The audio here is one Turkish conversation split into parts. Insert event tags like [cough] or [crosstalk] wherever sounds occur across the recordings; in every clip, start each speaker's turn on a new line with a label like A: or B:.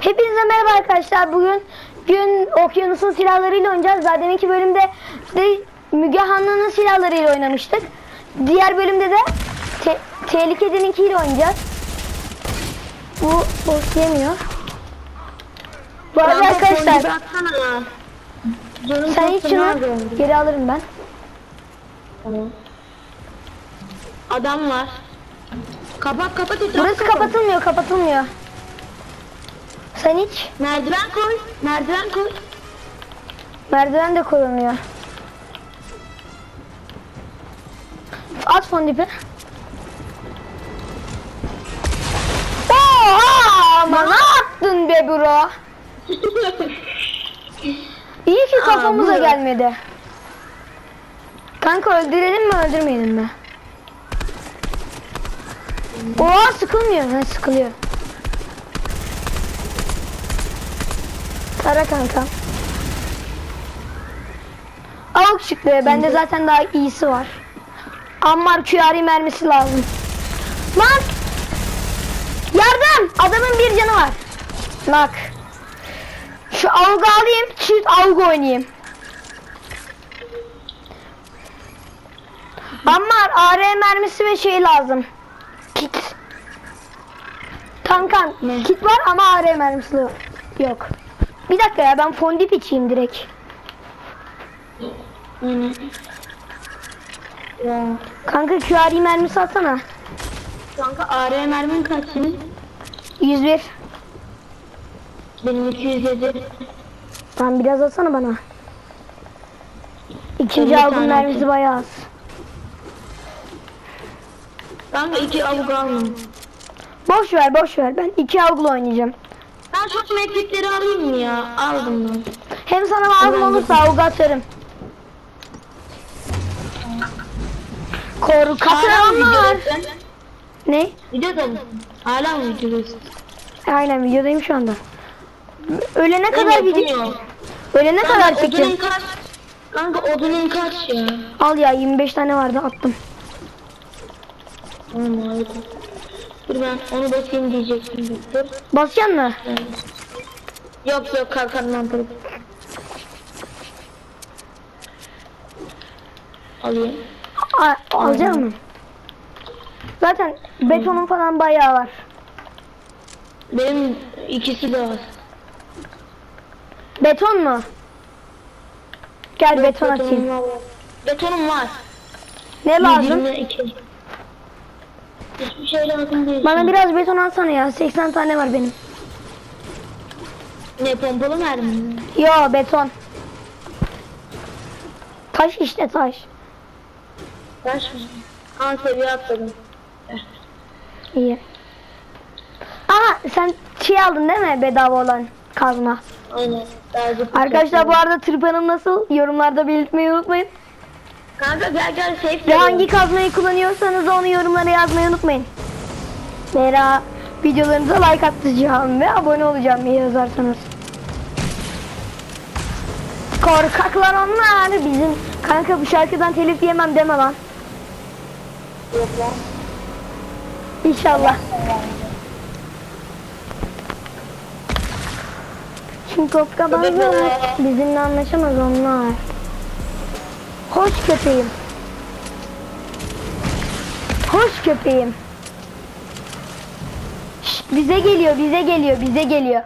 A: Hepinize merhaba arkadaşlar. Bugün gün Okyanus'un silahlarıyla oynayacağız. Daha deminki bölümde de Müge Anlı'nın silahlarıyla oynamıştık. Diğer bölümde de te Tehlikedeninkiyle oynayacağız. Bu boş yemiyor. Bu arada arkadaşlar sen hiç şunu geri alırım ben.
B: Tamam. Adam var. Kapat kapat
A: Burası
B: kapat.
A: kapatılmıyor kapatılmıyor. Sen hiç
B: Merdiven koy. Merdiven koy.
A: merdiven de koyulmuyor. At fondipi. Oha! Ama ne yaptın be bro? İyi ki kafamıza
B: Aa, bu-
A: gelmedi. Kanka öldürelim mi öldürmeyelim mi? Oha sıkılmıyor. Ha, sıkılıyor. Tara kanka. Avuk çıktı. Bende zaten daha iyisi var. Ammar QRI mermisi lazım. Lan! Yardım! Adamın bir canı var. Nak. Şu avugu alayım. Çift avuk oynayayım. Ammar AR mermisi ve şey lazım. Kit. Kankan
B: Ne?
A: kit var ama AR mermisi yok. Bir dakika ya ben fondip içeyim direkt.
B: Hı. Ya.
A: Kanka QRI mermisi atsana.
B: Kanka AR mermin kaç senin?
A: 101.
B: Benim 207.
A: Tamam biraz atsana bana. İkinci
B: tane
A: mermisi bayağı az.
B: Kanka iki avuk alma.
A: Boş ver boş ver ben iki avgla oynayacağım.
B: Ben çok medkitleri alayım mı ya? Aldım ben.
A: Hem sana lazım olursa avga atarım.
B: Mı videodasın?
A: Ne?
B: Videoda mısın? Hala mı videodasın?
A: Aynen videodayım şu anda. Ölene kadar video. Ölene kadar çekeceğim.
B: kaç? Kanka odunun kaç ya?
A: Al ya 25 tane vardı attım.
B: Tamam abi. Dur ben onu basayım diyecektim. Dur.
A: Basacaksın mı?
B: Yok yok kalkan mantarı. Alayım.
A: A alacak mı? Zaten betonun falan bayağı var.
B: Benim ikisi de var.
A: Beton mu? Gel
B: Yok,
A: beton
B: betonum
A: atayım.
B: var. Betonum var.
A: Ne lazım?
B: 122. Şey lazım değil.
A: Bana biraz beton alsana ya. 80 tane var benim.
B: Ne pompalı mermi mi?
A: Yo beton. Taş işte taş.
B: Taş mı? Kan seviye atladım.
A: İyi. Ama sen şey aldın değil mi bedava olan kazma?
B: Aynen.
A: Arkadaşlar bu arada tırpanım nasıl? Yorumlarda belirtmeyi unutmayın.
B: Kanka gel gel safe
A: Ve hangi kazmayı kullanıyorsanız onu yorumlara yazmayı unutmayın. Veya videolarınıza like atacağım ve abone olacağım diye yazarsanız. Korkaklar onlar bizim. Kanka bu şarkıdan telif yemem deme lan.
B: Yok lan.
A: İnşallah. Çünkü kopkabanlar bizimle anlaşamaz onlar. Hoş köpeğim. Hoş köpeğim. Bize geliyor, bize geliyor, bize geliyor.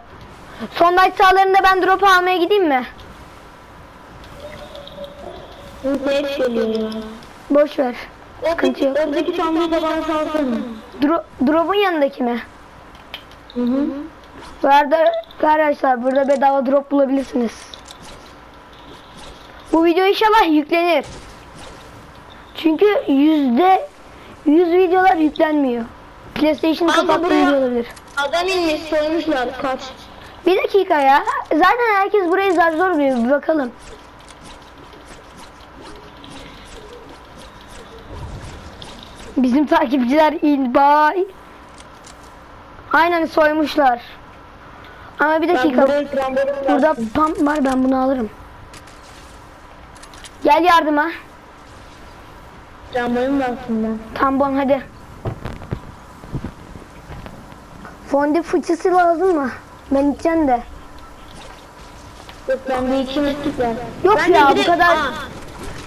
A: Sondaj sahalarında ben drop almaya gideyim mi?
B: Safe geliyor.
A: Boş ver. Sıkıntı yok.
B: Oradaki sandığı da bana salsana.
A: Dro drop'un yanındaki mi?
B: Hı hı.
A: Bu arada arkadaşlar burada bedava drop bulabilirsiniz. Bu video inşallah yüklenir. Çünkü yüzde yüz videolar yüklenmiyor. PlayStation kapattığı
B: buraya-
A: olabilir.
B: Adam inmiş soymuşlar kaç.
A: Bir dakika ya. Zaten herkes burayı zar zor biliyor. Bir bakalım. Bizim takipçiler in bay. Aynen soymuşlar. Ama bir dakika.
B: burayı trambolin
A: Burada pump var ben bunu alırım. Gel yardıma.
B: Trambolin bastım ben.
A: Tambon hadi. Fondip fıçısı lazım mı? Ben içeceğim de.
B: Yok bende iki metrik var.
A: Yok
B: Ben de
A: ya bu kadar
B: Aa,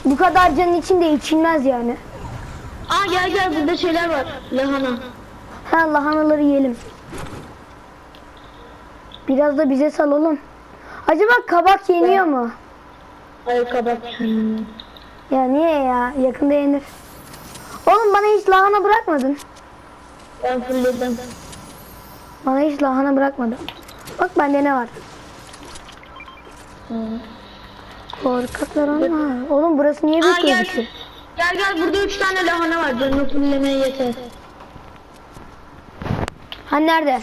A: bu kadar canın içinde içilmez yani.
B: aa gel gel burada şeyler var. Lahana.
A: Ha lahanaları yiyelim. Biraz da bize sal oğlum. Acaba kabak yeniyor mu?
B: Hayır kabak. Hmm.
A: Ya niye ya? Yakında yenir. Oğlum bana hiç lahana bırakmadın.
B: Ben fullledim.
A: Bana hiç lahana bırakmadın. Bak bende ne var?
B: Hı.
A: Korkaklar onlar. Oğlum burası niye
B: Aa
A: büyük
B: gel.
A: gözüküyor?
B: Gel gel burada üç tane lahana var. Canını fulllemeye yeter.
A: Ha nerede?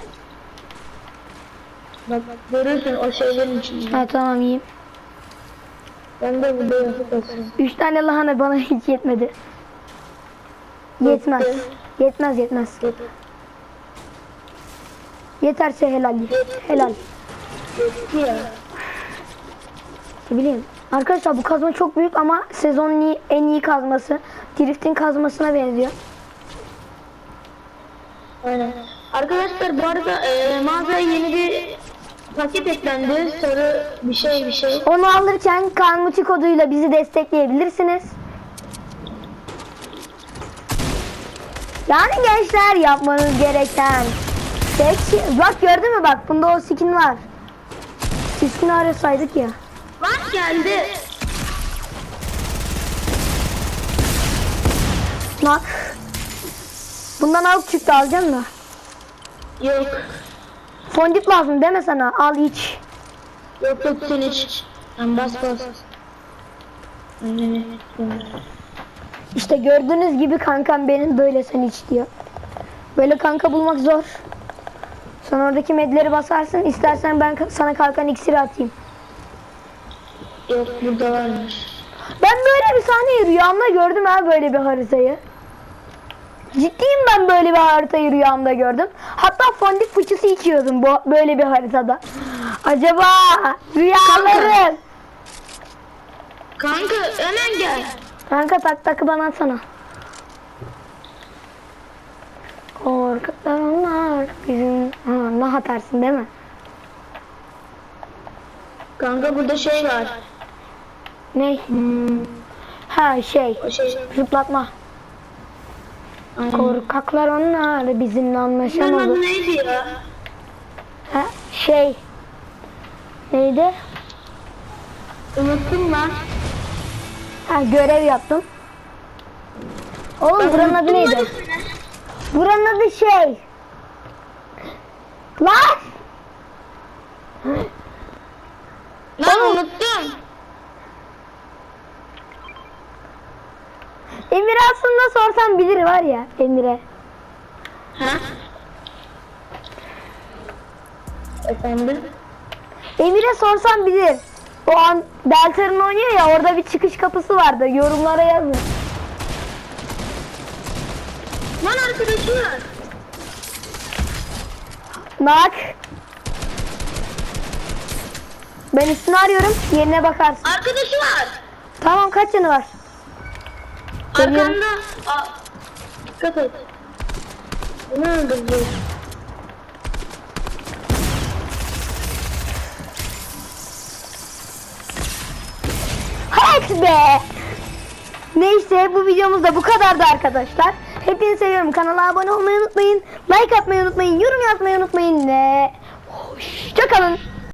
B: Bak görürsün o şeylerin içinde.
A: Ha tamam yiyeyim.
B: Ben de burada yapıp
A: Üç tane lahana bana [laughs] hiç yetmedi. Yetmez. Yetmez yetmez. Yeterse helal. Helal. Ne bileyim. Arkadaşlar bu kazma çok büyük ama sezonun en iyi kazması. Drift'in kazmasına benziyor.
B: Aynen. Arkadaşlar bu arada e, mağazaya yeni bir paket eklendi. Sarı bir şey bir şey.
A: Onu alırken Kanmuti koduyla bizi destekleyebilirsiniz. Yani gençler yapmanız gereken tek. Bak gördün mü bak bunda o skin var. Skin arasaydık ya.
B: Bak geldi.
A: Bak. Bundan alıp çıktı alacaksın mı?
B: Yok.
A: Fondip lazım deme sana. Al iç.
B: Yok yok sen hiç. Sen bas bas.
A: İşte gördüğünüz gibi kankam benim böyle sen iç diyor. Böyle kanka bulmak zor. Sen oradaki medleri basarsın. İstersen ben sana kalkan iksiri atayım.
B: Yok burada varmış.
A: Ben böyle bir sahneyi rüyamda gördüm ha böyle bir haritayı. Ciddiyim ben böyle bir haritayı rüyamda gördüm. Hatta fondip fıçısı içiyordum bu böyle bir haritada. Acaba rüyalarım.
B: Kanka hemen gel.
A: Kanka tak takı bana atsana. Korkaklar onlar bizim... Ha, nah atarsın değil mi?
B: Kanka burada şey var.
A: Ne?
B: Hmm,
A: Ha şey
B: o şey.
A: zıplatma.
B: Aynen.
A: Korkaklar onlar bizimle
B: Bunun
A: anlaşamadı.
B: adı neydi ya?
A: Ha, şey neydi?
B: Unuttum ben.
A: Ha, görev yaptım. Oğlum buranın adı neydi?
B: lan.
A: Buranın adı şey. Lan!
B: Lan unuttum.
A: Emir aslında sorsam bilir var ya Emir'e.
B: Ha? Efendim?
A: Emir'e sorsam bilir. O an Deltar'ın oynuyor ya orada bir çıkış kapısı vardı. Yorumlara yazın.
B: Lan arkadaşı var.
A: Bak. Ben üstünü arıyorum. Yerine bakarsın.
B: Arkadaşı var.
A: Tamam kaç yanı var?
B: Arkanda. Dikkat et. Bunu öldürecek.
A: Hak be! Neyse bu videomuz da bu kadardı arkadaşlar. Hepinizi seviyorum. Kanala abone olmayı unutmayın. Like atmayı unutmayın. Yorum yazmayı unutmayın. Ve hoşçakalın.